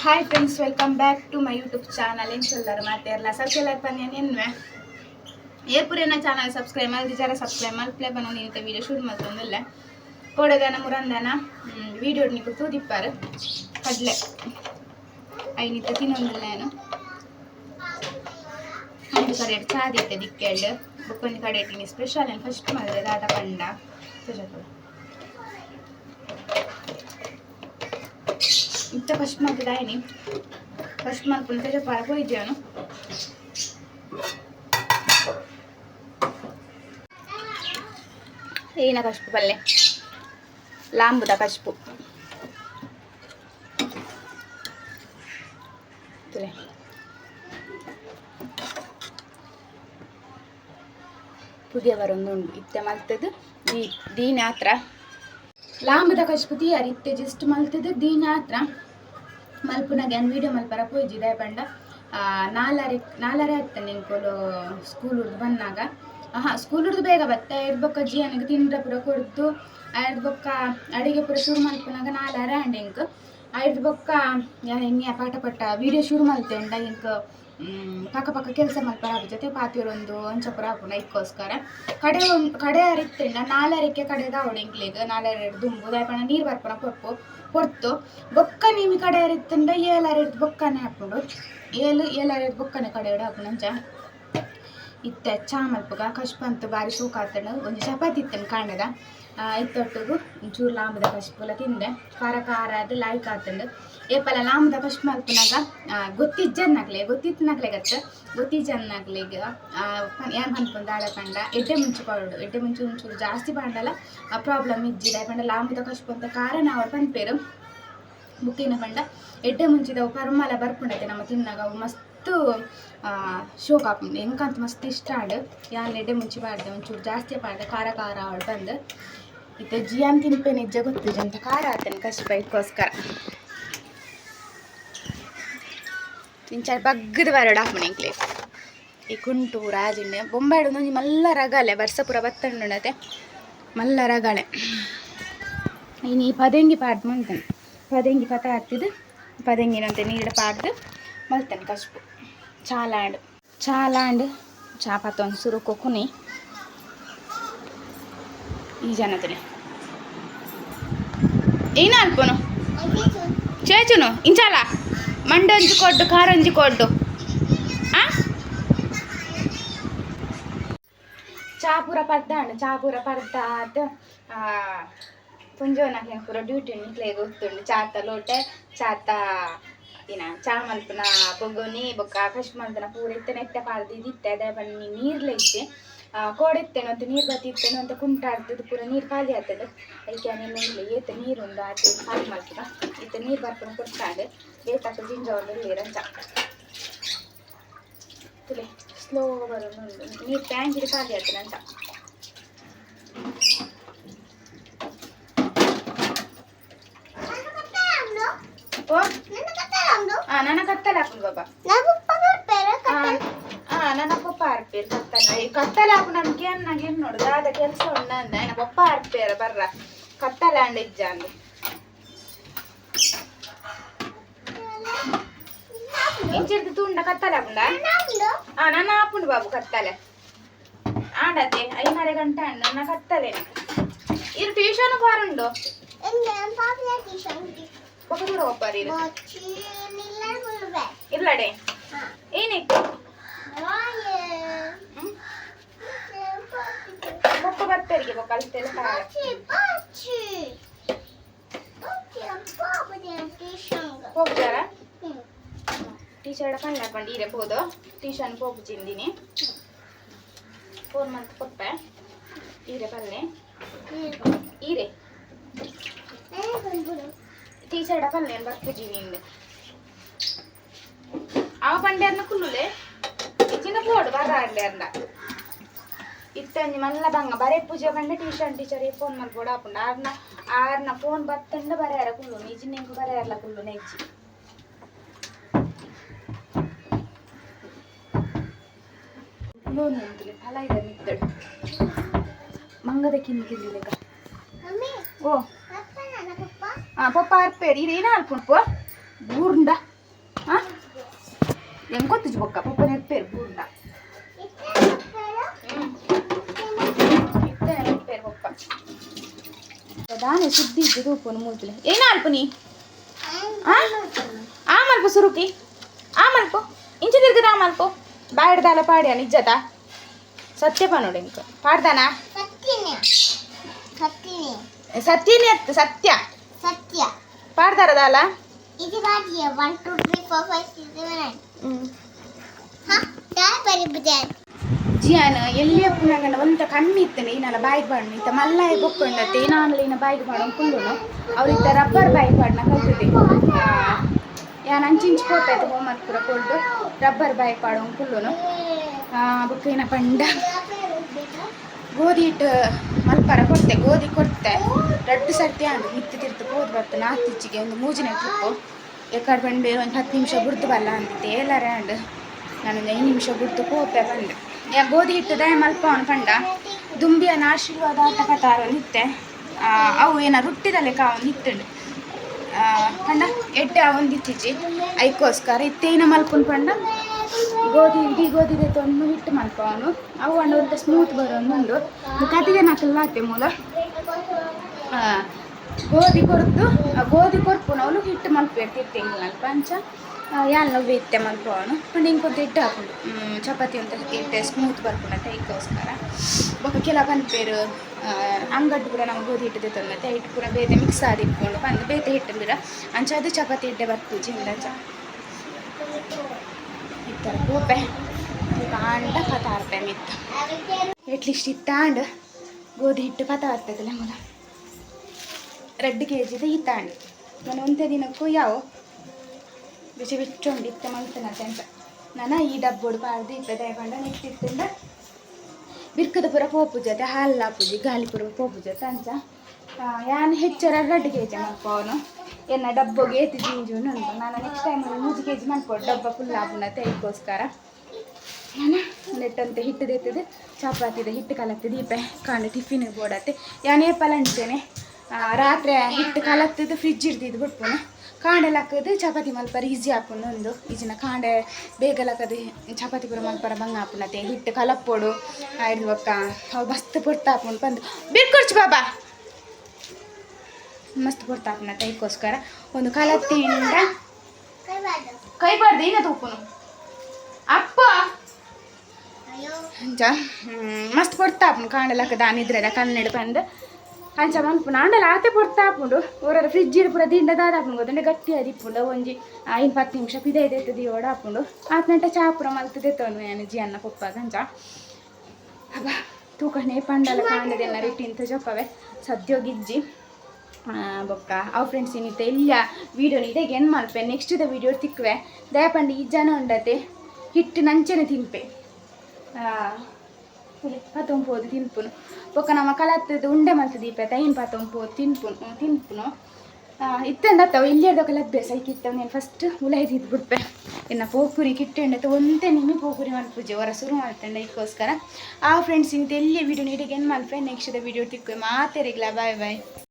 Hi friends welcome back to my YouTube channel ಏನು ಚೊಲ್ಲರು ಮಾತಾಡಲ್ಲ ಸಬ್ಸ್ಕ್ರೈಬ್ ಬನ್ನಿ ಎನ್ವೆ ಏರ್ಪುರೇನ ಚಾನಲ್ ಸಬ್ಸ್ಕ್ರೈಬ್ ಮಾಡಿ ಜರ ಸಬ್ಸ್ಕ್ರೈಬ್ ಮಾಡಿ ಪ್ಲೇ ಬನ್ನ ನೀನು ವೀಡಿಯೋ ಶೂಟ್ ಮಾಡ್ತೊಂದಿಲ್ಲ ಕೊಡಗನ ಮುರಂದನ ವೀಡಿಯೋ ನೀಕು ತೂದಿಪ್ಪಾರು ಕಡ್ಲೆ ಐನಿತ್ತ ತಿನ್ನೊಂದಿಲ್ಲ ನಾನು ಒಂದು ಕಡೆ ಚಾದಿತ್ತೆ ದಿಕ್ಕೆಳ್ಳು ಬುಕ್ಕೊಂದು ಕಡೆ ಇಟ್ಟಿನಿ ಸ್ಪೆಷಲ್ ಏನು ಫಸ್ಟ್ ಮಾಡಿದ್ರೆ ದಾದ ಕಂಡ ತುಜಗಳು ಇತ್ತ ಫಸ್ಟ್ ಮಾಡ್ತಿದ್ದಾಯಿನಿ ಫಸ್ಟ್ ಮಾಡ್ಕೊಂಡು ತೆಗೆ ಪಾರ ಹೋಯ್ತೇವನು ಏನ ಕಶ್ಪು ಪಲ್ಲೆ ಲಾಂಬುದ ಕಶ್ಪು ತುಲೆ ಪುದಿಯ ಬರೊಂದುಂಡು ಇತ್ತೆ ಮಲ್ತದ್ದು ದೀ ದೀನ ಹತ್ರ ಲಾಂಬದ ಕಶ್ಪು ತೀಯಾರಿ ಇತ್ತೆ ಜಸ್ಟ್ ಮಲ್ತದ್ದು ದೀನ ಹತ್ರ ಮಲ್ಪುನಾಗೆ ಗ್ಯಾನ್ ವೀಡಿಯೋ ಮಲ್ಪರ ಪೋಯ್ಜಿದೆ ಪಂಡ ನಾಲರೆ ನಾಲರೆ ಆಗ್ತಾನೆ ನಿನ್ಕೊಲು ಸ್ಕೂಲ್ ಹುಡ್ದು ಬಂದಾಗ ಹಾಂ ಸ್ಕೂಲ್ ಹುಡ್ದು ಬೇಗ ಬತ್ತೆ, ಎರಡು ಬೊಕ್ಕ ನನಗೆ ತಿಂಡ್ರೆ ಪೂರ ಕೊಡ್ತು ಎರಡು ಬೊಕ್ಕ ಅಡಿಗೆ ಪೂರ ಶುರು ಮಲ್ಪನಾಗ ನಾಲರೆ ಆ್ಯಂಡ್ ಇಂಕ್ ಐದು ಬೊಕ್ಕ ಹಿಂಗೆ ಪಾಠ ಪಟ್ಟ ವೀಡಿಯೋ ಶುರು ಮಲ್ತೆಂಡ ಇಂಕ್ ಪಕ್ಕ ಪಕ್ಕ ಕೆಲಸ ಮಲ್ಪರ ಜೊತೆ ಅಂಚ ಒಂಚಪುರ ಹಾಪುನ ಇಕ್ಕೋಸ್ಕರ. ಕಡೆ ಒಂದು ಕಡೆ ಅರಿತ್ತೆಂಡ ನಾಲರಿಕೆ ಕಡೆದ ಅವಡೆಂಕ್ಲಿಗೆ ನಾಲರೆ ದುಂಬು ದಾಯಪಣ ನೀರು ಬರ್ಪನ ಹೊರತು ಬೊಕ್ಕ ಇಮ್ಮಿ ಕಡೆ ಇರುತ್ತಂದ್ರೆ ಏಲಾರ ಇರ್ದು ಬೊಕ್ಕನೆ ಹಾಕೊಂಡು ಏಲು ಏಲಾರ ಇರ್ದು ಬೊಕ್ಕನೆ ಹಾಕೊಂಡಂಚ ಇತ್ತೆ ಚಾ ಮಲ್ಪಗ ಕಷ್ಟ ಬಂತು ಬಾರಿ ಸೂಕಾತಂಡು ಒಂದು ಚಪಾತಿ ಇತ್ತಂಡು ಕಾಣದ ಇತ್ತೊಟ್ಟಿಗೂ ಚೂರು ಲಾಂಬದ ಕಶ್ಪುಲ ತಿಂದೆ. ಖಾರ ಖಾರ ಅದು. ಲಾಯ್ಕ್ ಆತಂದು ಏಪಲ ಲಾಂಬದ ಕಶ್ಪ ಮಲ್ಪನಾಗ ಗೊತ್ತಿಜ್ಜನ್ನಾಗ್ಲೆ ಗೊತ್ತಿತ್ತನಾಗ್ಲೆ ಗತ್ತ. ಗೊತ್ತಿಜ್ಜನ್ನಾಗ್ಲಿಗ ಏನು ಅನ್ಕೊಂಡು ಆಡ ಪಂಡ, ಎಡ್ಡೆ ಮುಂಚೆ ಕೊಡು ಎಡ್ಡೆ ಮುಂಚೆ ಒಂಚೂರು ಜಾಸ್ತಿ ಪಾಂಡಲ್ಲ ಪ್ರಾಬ್ಲಮ್ ಇಜ್ಜಿದೆ ಪಂಡ ಲಾಂಬದ ಕಶ್ಪ ಅಂತ ಕಾರಣ ಅವ್ರು ಪನ್ಪೇರು. ಬುಕ್ಕಿನ ಪಂಡ ಎಡ್ಡೆ ಮುಂಚಿದವು ಪರ್ಮಲ ಬರ್ಕೊಂಡೈತೆ ನಮ್ಮ ತಿನ್ನಾಗ. ಅವು ಮಸ್ತ್ ಶೋಕ್ ಹಾಕೊಂಡು ಹೆಂಗಂತ ಮಸ್ತ್ ಇಷ್ಟ ಆಡು. ಯಾನ್ ಎಡ್ಡೆ ಮುಂಚೆ ಮಾಡಿದೆ ಒಂಚೂರು ಜಾಸ್ತಿ ಪಾಡ್ದೆ ಖಾರ ಖಾರ ಅವಳು ಬಂದು. ಇತ್ತೆ ಜಿಯಾನ್ ತಿನ್ಪೆ ನಿಜ ಗೊತ್ತಿದೆ ಅಂತ ಖಾರ ಆತನ ಕಷ್ಟ ಇದಕ್ಕೋಸ್ಕರ ತಿಂಚಾಡ ಬಗ್ಗದ ಬರಡ ಹಾಕ್ಮಣಿಂಕ್ಲೆ ಈ ಕುಂಟು ರಾಜಿಣ್ಣೆ ಬೊಂಬಾಡು ಒಂದೊಂದು ಮಲ್ಲ ರಗಳೆ, ವರ್ಷಪುರ ಬತ್ತಂಡುಣತೆ ಮಲ್ಲ ರಗಾಳೆ. ಇನ್ನು ಈ ಪದಂಗಿ ಪಾಡ್ದು ಮಾಡ್ತಾನೆ ಪದಂಗಿ ಪತ ಹಾಕ್ತಿದ್ದು ಪದಂಗಿನಂತೆ ನೀರು ಪಾಡ್ದು ಮಲ್ತಾನೆ ಕಸ್ಬು. ಚಾಲಾಂಡ್. ಚಾಲಾಂಡ್. ಚಾಪತ್ತೊಂದು ಸುರುಕು ಕುನಿ ഈ ജനത്തിന് ఈయన అల్పును చేచును ఇంచాలా? మండంజు కొట్టు కారంజు కొట్టు చాపూర పడ్డా అండి చాపూర పడ్డా పుంజో నాకు పూర డ్యూటీ ఇంట్లో ఎగురుతుండు. చాత లోటే చాత ఈయన చామల్పున బొగ్గని బొక్క ఆకాశమంతన పూర ఎత్తన ఎత్త పారది ఇది ఇత్తే అదే పని నీళ్ళు ఇస్తే ಇತ್ತೆ ಕೋಡೆತ್ತೇನೆ ಅಂತ ನೀರು ಬತ್ತಿತ್ತೇನೆ ಅಂತ ಕುಂಟಾಡ್ತದೆ ಪೂರ ನೀರು ಖಾಲಿ ಆಗ್ತದೆ. ಅದಕ್ಕೆ ನಿನ್ನೆ ಏತ ನೀರುಂಡು ಆಚೆ ಖಾಲಿ ಮಾಡ್ತೀರ? ಇತ್ತ ನೀರು ಬರ್ಕೊಂಡು ಕೊಡ್ತಾಂಡು ಏತಾಕ ಜಿಂಜ ಒಂದು ನೀರಂಚ ತುಲೆ ಸ್ಲೋ ಬರೋದು ನೀರು ಟ್ಯಾಂಕಿಗೆ ಖಾಲಿ ಆಗ್ತದೆ ಅಂತ. ಓ? ಆ ನನ್ನ ಕತ್ತಲೆ ಹಾಕೊಂಡು ಬಾಬಾ. ಆ ನನ್ನ ಹಾಕ್ಪೇರು ಕತ್ತಲ ಈ ಕತ್ತಲ ಹಾಕು ನಮ್ಗೆ ಏನು ನಾಗೇನು ನೋಡುದು ಆದ ಕೆಲಸ ಉಂಡ ಅಂದ ಏನ ಪಪ್ಪ ಹಾಕ್ಪೇರ ಬರ್ರ ಕತ್ತಲ ಅಂಡ ಇಜ್ಜ ಅಂದ ಇಂಚಿರ್ದು ತುಂಡ ಕತ್ತಲ ಹಾಕುಂಡ ಹಾ ನಾನು ಹಾಕುಂಡು ಬಾಬು ಕತ್ತಲೆ ಆಡದೆ ಐನರೆ ಗಂಟೆ ಅಂಡ ನನ್ನ ಕತ್ತಲೆ ಇರು ಟ್ಯೂಷನ್ ಬಾರುಂಡು ಒಬ್ಬರು ಒಬ್ಬರು ಇರು ಇಲ್ಲಡೆ ಏನಿತ್ತು ಬೊಕ್ಕ ಬರ್ತರಿಗೆ ಬೊಕ್ಕ ಅಲ್ತೆಲ್ಲ ಹೋಗ್ತಾರ ಟೀ ಶರ್ಟ್ ಕಣ್ಣು ಹಾಕೊಂಡು ಇರಬಹುದು ಟೀಶನ್ ಹೋಗು ಚಿಂದಿನಿ ಫೋನ್ ಮಂತ್ ಕೊಪ್ಪೆ ಈರೆ ಪಲ್ಲೆ ಈರೆ ಟೀ ಶರ್ಟ್ ಪಲ್ಲೆ ಬರ್ಪುಜಿ ನಿಂದು ಅವ ಪಂಡೆ ಅನ್ನ ಕುಲ್ಲುಲೆ ಚಿನ್ನ ಪೋಡು ಬರ ಅಂಡೆ ಅಂದ ಇತ್ತಂಜಿ ಮಲ್ಲ ಬಂಗ ಬರೇ ಪೂಜೆ ಬಂಡೆ ಟ್ಯೂಷನ್ ಟೀಚರ್ ಫೋನ್ ಮಾಡ್ಬೋಡ ಹಾಪುಂಡ ಆರ್ನ ಆರ್ನ ಫೋನ್ ಬತ್ತಂಡ ಬರೆಯಾರ ಕುಲ್ಲು ನಿಜ ನಿಂಗೆ ಬರೆಯಾರಲ್ಲ ಕುಲ್ಲು ನೆಜ್ಜಿ ಲೋನ್ ಅಂತಲೇ ಫಲ ಇದೆ ನಿತ್ತಡು ಮಂಗದ ಕಿಂದಿ ಕಿಂದಿಲೆಗ ಓ ಆ ಪಪ್ಪ ಅರ್ಪೇರಿ ಇದು ಏನ ಅಲ್ಪುಂಡು ಪೋ ಬೂರ್ಂಡ ಹಾಂ ಹೆಂಗೆ ಗೊತ್ತಿಜ್ ಬೊಕ್ಕ ಪಪ್ಪ ನೆಪ್ಪೇರು ದಾನೆ ಸುದ್ದಿ ಇದ್ದು ತೂಪನು ಮೂಲ್ಪುಲೆ ಏನ ಅಲ್ಪನಿ ಆ ಮಲ್ಪ ಸುರುಕಿ ಆ ಮಲ್ಪ ಇಂಚ ತಿರ್ಗದ ಆ ಮಲ್ಪ ಬಾಯ್ಡ್ದಾಲ ಪಾಡ್ಯ ನಿಜದ ಸತ್ಯ ಪನೋಡು ಇಂಕ ಪಾಡ್ದಾನ ಸತ್ಯನೇ ಸತ್ಯನೇ ಸತ್ಯನೇ ಅತ್ತ ಸತ್ಯ ಸತ್ಯ ಪಾಡ್ದಾರದಾಲ ಇದು ಬಾಡಿಯ one two three four five six seven nine ಹ್ಞೂ ಹಾ ಡಾ ಬರಿಬುದೆ ಜಿಯಾನ ಎಲ್ಲಿಯ ಪುನಗಂಡ ಒಂತ ಕಮ್ಮಿ ಇತ್ತನೆ ಈನಲ್ಲ ಬಾಯಿಗೆ ಬಾಡ್ನ ಇತ್ತ ಮಲ್ಲಾಯ ಬೊಕ್ಕೊಂಡತ್ತೆ, ನಾನು ಇನ್ನ ಬಾಯಿಗೆ ಬಾಡೋನ್ ಕುಲ್ಲುನು ಅವ್ರಿತ್ತ ರಬ್ಬರ್ ಬಾಯಿಗೆ ಬಾಡ್ನ ಕಲ್ತಿದ್ದೆ. ಯಾನ್ ಅಂಚಿಂಚು ಹೋಗ್ತಾಯ್ತು ಹೋಮ್ವರ್ಕ್ ಪೂರ ಕೊಡ್ದು. ರಬ್ಬರ್ ಬಾಯಿಗೆ ಬಾಡೋನ್ ಕುಲ್ಲುನು ಬುಕ್ ಏನ ಪಂಡ. ಗೋಧಿ ಹಿಟ್ಟು ಮಲ್ಪರ ಕೊಡ್ತೆ ಗೋಧಿ ಕೊಡ್ತೆ ರಡ್ಡು ಸರ್ತಿ ಅಂದು ಹಿತ್ತು ತಿರ್ತು ಹೋದ್ ಬರ್ತು ಇಂಚಿಗೆ ಒಂದು ಮೂಜಿನ ಟ್ರಿಪ್ಪು ಎಕಡೆ ಬಂದು ಒಂದು ಹತ್ತು ನಿಮಿಷ ಗುರ್ತು ಬಲ್ಲ ಅಂದಿತ್ತೆ ಎಲ್ಲರೇ ಅಂಡು ನಾನೊಂದು ಐದು ನಿಮಿಷ ಗುರ್ತು ಕೋಪೆ ಬಂದೆ. ಯಾ ಗೋಧಿ ಹಿಟ್ಟು ದಯ ಮಲ್ಪ ಅವನು ಪಂಡ ದುಂಬಿಯನ ಆಶೀರ್ವಾದ ಆಟ ಕತಾರ ನಿತ್ತೆ ಅವು ಏನ ರೊಟ್ಟಿದ ಲೆಕ್ಕ ಅವನು ನಿತ್ತಂಡು ಪಂಡ ಎಟ್ಟೆ ಅವನ್ ಇತ್ತೀಚಿ ಐಕೋಸ್ಕರ ಇತ್ತೇನ ಮಲ್ಪುನ್ ಪಂಡ ಗೋಧಿ ಇಡೀ ಗೋಧಿದೆ ತೊಂದು ಹಿಟ್ಟು ಮಲ್ಪ ಅವನು. ಅವು ಒಂದು ಸ್ಮೂತ್ ಒಂದು ಕತಿಗೆ ನಾಕಲ್ಲಾತೆ ಮೂಲ. ಆ, ಗೋಧಿ ಕೊರ್ದು ಗೋಧಿ ಕೊರ್ಪುನ ಅವನು ಹಿಟ್ಟು ಮಲ್ಪೇರು ತಿರ್ತಿಂಗ್ ಮಲ್ಪ ಅಂಚ ಯಾಲ್ ನಾವು ಇತ್ತೆ ಮಲ್ಪವನು ಪಂಡ ಇಂಕೊಂತ ಹಿಟ್ಟು ಹಾಕೊಂಡು ಚಪಾತಿ ಅಂತ ಹಿಟ್ಟೆ ಸ್ಮೂತ್ ಬರ್ಪುನ ಇದಕ್ಕೋಸ್ಕರ ಕೆಲ ಪನ್ಪೇರು ಅಂಗಟ್ಟು ಪೂರ ನಾವು ಗೋಧಿ ಹಿಟ್ಟು ತಂದತ್ತೆ ಹಿಟ್ಟು ಪೂರ ಬೇತೆ ಮಿಕ್ಸ್ ಆದಿ ಇಟ್ಕೊಂಡು, ಬಂದು ಬೇತೆ ಹಿಟ್ಟು ಬಿರ ಅಂಚ ಅದು ಚಪಾತಿ ಹಿಟ್ಟೆ ಬರ್ತು ಜಿಂದಂಚ ಇತ್ತರ ಗೋಪೆ ಕಾಂಡ ಕತಾರ್ಪೆ ಮಿತ್ತ. ಎಟ್ಲಿಸ್ಟ್ ಇತ್ತಾಂಡ್ ಗೋಧಿ ಹಿಟ್ಟು ಕಥ ಆಗ್ತದಲ್ಲ ಮೂಲ ರೆಡ್ ಕೆ ಈ ತಾಣಿ ನಾನು ಒಂದೇ ದಿನಕ್ಕೂ ಯಾವ ಬಿಸಿ ಇತ್ತ ಮಂತನತೆ ಅಂತ. ನಾನು ಈ ಡಬ್ಬೋಡು ಪಾಡ್ದು ಇಪ್ಪ ದಯಪಂಡ ನೆಕ್ಸ್ಟ್ ಬಿರ್ಕದ ಪುರ ಪೋಪು ಜೊತೆ ಪೂಜೆ ಗಾಲಿ ಪುರ ಪೋಪು ಜೊತೆ ಅಂತ ಯಾನು ಹೆಚ್ಚರ ರೆಡ್ ಕೆಜಿ ಅವನು. ಎನ್ನ ಡಬ್ಬಗೆ ಏತಿ ಜೀಂಜು ಉಂಟು ನಾನು ನೆಕ್ಸ್ಟ್ ಟೈಮ್ ಮೂರು ಕೆ ಜಿ ಮಾಡ್ಕೊಡು, ಡಬ್ಬ ಫುಲ್ ಆಪುನ ಇದಕ್ಕೋಸ್ಕರ ಏನ? ನೆಟ್ಟಂತೆ ಹಿಟ್ಟು ಚಾಪಾತಿದೆ ಹಿಟ್ಟು ಕಲತ್ತು ದೀಪ ಕಾಂಡ ಟಿಫಿನ್ ಬೋಡತ್ತೆ. ಯಾನೇ ಪಲಂಚೇನೆ ರಾತ್ರಿ ಹಿಟ್ಟು ಕಲತ್ತದು ಫ್ರಿಜ್ ಇರ್ತಿದ್ದು ಬಿಟ್ಟು ಕಾಂಡೆಲ್ಲ ಹಾಕೋದು ಚಪಾತಿ ಮಲ್ಪರ ಈಜಿ ಹಾಕೊಂಡು ಒಂದು. ಈಜಿನ ಕಾಂಡೆ ಬೇಗ ಹಾಕೋದು ಚಪಾತಿ ಪೂರ ಮಲ್ಪರ ಬಂಗ ಹಾಪುನತೆ ಹಿಟ್ಟು ಕಲಪ್ಪೋಡು ಆಯ್ದು ಒಕ್ಕ ಅವು ಮಸ್ತ್ ಪೊರ್ತ ಹಾಕೊಂಡು ಬಂದು ಬಿರ್ಕೊಡ್ಚು ಬಾಬಾ. ಮಸ್ತ್ ಪೊರ್ತ ಹಾಕೊಂಡತ್ತೆ ಇದಕ್ಕೋಸ್ಕರ ಒಂದು ಕಲತ್ತಿಂದ ಕೈಬಾರ್ದು ಕೈ ಬಾರ್ದು ಈಗ ತೂಪುನು ಅಪ್ಪ! ಅಯ್ಯೋ. ಅಂಚ ಹ್ಮ್, ಮಸ್ತ್ ಪೊಡ್ತಾಪುಂಡು ಕಾಂಡಲಕ್ಕ ದಾನಿದ್ರೆ ಕನ್ನಡ ಬಂದು ಅಂಚ ಮನ್ಪುನ ಆಂಡಲ ಆತೆ ಪೊಡ್ತಾಪುಂಡು ಒರ ಫ್ರಿಜ್ ಇಡು ಪೂರ ದಿಂಡ ದಾದಾಪುಂಡು ಗೊತ್ತಂಡೆ ಗಟ್ಟಿ ಅರಿಪುಂಡು ಒಂಜಿ ಐನ್ ಪತ್ತು ನಿಮಿಷ ಪಿದೆ ಇದೆತ್ತದಿ ಆತ ಆತ್ನಂಟ ಚಾ ಪೂರ ಮಲ್ತದೆ ತೊಂದು ಏನು ಜಿ ಅನ್ನ ಪಪ್ಪಾಗ ಅಂಚ. ಅಬ್ಬ ತೂಕನೆ ಪಂಡಲ ಕಾಂಡದೆಲ್ಲ ರಿಟ್ಟಿ ಇಂತ ಜೊಪ್ಪವೆ ಸದ್ಯೋಗಿಜ್ಜಿ ಬೊಕ್ಕ, ಅವು ಫ್ರೆಂಡ್ಸ್ ಏನಿತ್ತೆ ಇಲ್ಲ ವೀಡಿಯೋ ಇದೆ ಏನು ಮಲ್ಪೆ ನೆಕ್ಸ್ಟ್ ದ ವೀಡಿಯೋ ತಿಕ್ಕುವೆ. ದಯಪಂಡಿ ಈ ಜನ ಉಂಡತೆ, ಹಿಟ್ಟು ನಂಚನೆ ತಿನ್ಪೆ. ಪತೊಂಪೋದು ತಿನ್ಪುನು. ಬೊಕ್ಕ ನಮ್ಮ ಕಳತ್ತದ ಉಂಡೆ ಮಲ್ತು ದೀಪ ತೈನ್ ತಿನ್ಪು ತಿನ್ಪುನು. ತಿನ್ಪುನು ಇತ್ತಂದತ್ತವ ಇಲ್ಲಿಯದಕ್ಕೆ ಲಭ್ಯಾಸ ಇಕ್ಕಿತ್ತವ నేను ಫಸ್ಟ್ ಉಲೈದು ಇದು ಬಿಡ್ಪೆ ಇನ್ನು ಪೋಪುರಿ ಕಿಟ್ಟೆಂಡತ ಒಂದೇ ನಿಮಿ ಪೋಪುರಿ ಪೂಜೆ ಹೊರ ಶುರು ಮಾಡ್ತಂಡ ಇದಕ್ಕೋಸ್ಕರ. ಆ ಫ್ರೆಂಡ್ಸ್ ಇಂತ ಎಲ್ಲಿ ವಿಡಿಯೋ ನೀಡಿಗೆ ಏನು ಮಲ್ಪೆ ನೆಕ್ಸ್ಟ್ ವಿಡಿಯೋ ತಿಕ್ಕು ಮಾತೆರಿಗ್ಲ ಬಾಯ್ ಬಾಯ್